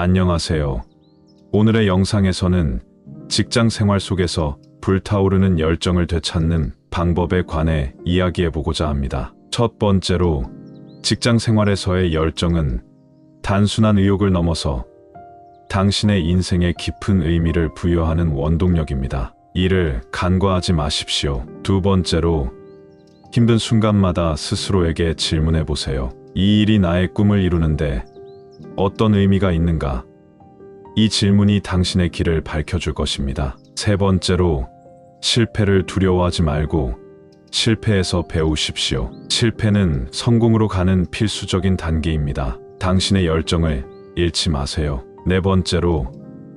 안녕하세요. 오늘의 영상에서는 직장 생활 속에서 불타오르는 열정을 되찾는 방법에 관해 이야기해보고자 합니다. 첫 번째로 직장 생활에서의 열정은 단순한 의욕을 넘어서 당신의 인생에 깊은 의미를 부여하는 원동력입니다. 이를 간과하지 마십시오. 두 번째로 힘든 순간마다 스스로에게 질문해 보세요. 이 일이 나의 꿈을 이루는데 어떤 의미가 있는가? 이 질문이 당신의 길을 밝혀줄 것입니다. 세 번째로 실패를 두려워하지 말고 실패에서 배우십시오. 실패는 성공으로 가는 필수적인 단계입니다. 당신의 열정을 잃지 마세요. 네 번째로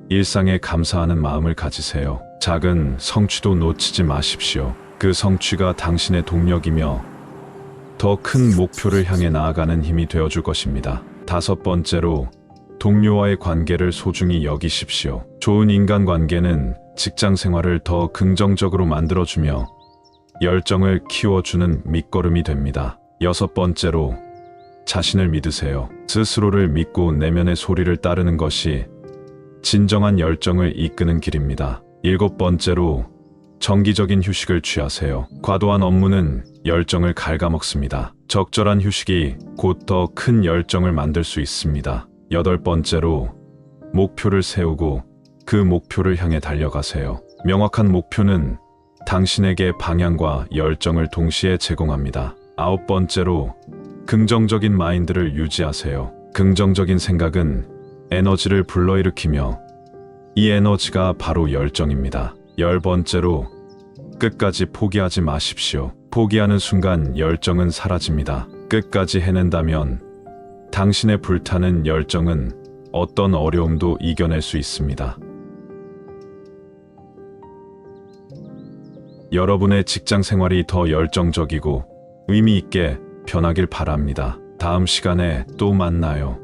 일상에 감사하는 마음을 가지세요. 작은 성취도 놓치지 마십시오. 그 성취가 당신의 동력이며 더 큰 목표를 향해 나아가는 힘이 되어줄 것입니다. 다섯 번째로 동료와의 관계를 소중히 여기십시오. 좋은 인간관계는 직장 생활을 더 긍정적으로 만들어주며 열정을 키워주는 밑거름이 됩니다. 여섯 번째로 자신을 믿으세요. 스스로를 믿고 내면의 소리를 따르는 것이 진정한 열정을 이끄는 길입니다. 일곱 번째로 정기적인 휴식을 취하세요. 과도한 업무는 열정을 갉아먹습니다. 적절한 휴식이 곧 더 큰 열정을 만들 수 있습니다. 여덟 번째로 목표를 세우고 그 목표를 향해 달려가세요. 명확한 목표는 당신에게 방향과 열정을 동시에 제공합니다. 아홉 번째로 긍정적인 마인드를 유지하세요. 긍정적인 생각은 에너지를 불러일으키며 이 에너지가 바로 열정입니다. 열 번째로 끝까지 포기하지 마십시오. 포기하는 순간 열정은 사라집니다. 끝까지 해낸다면 당신의 불타는 열정은 어떤 어려움도 이겨낼 수 있습니다. 여러분의 직장 생활이 더 열정적이고 의미 있게 변하길 바랍니다. 다음 시간에 또 만나요.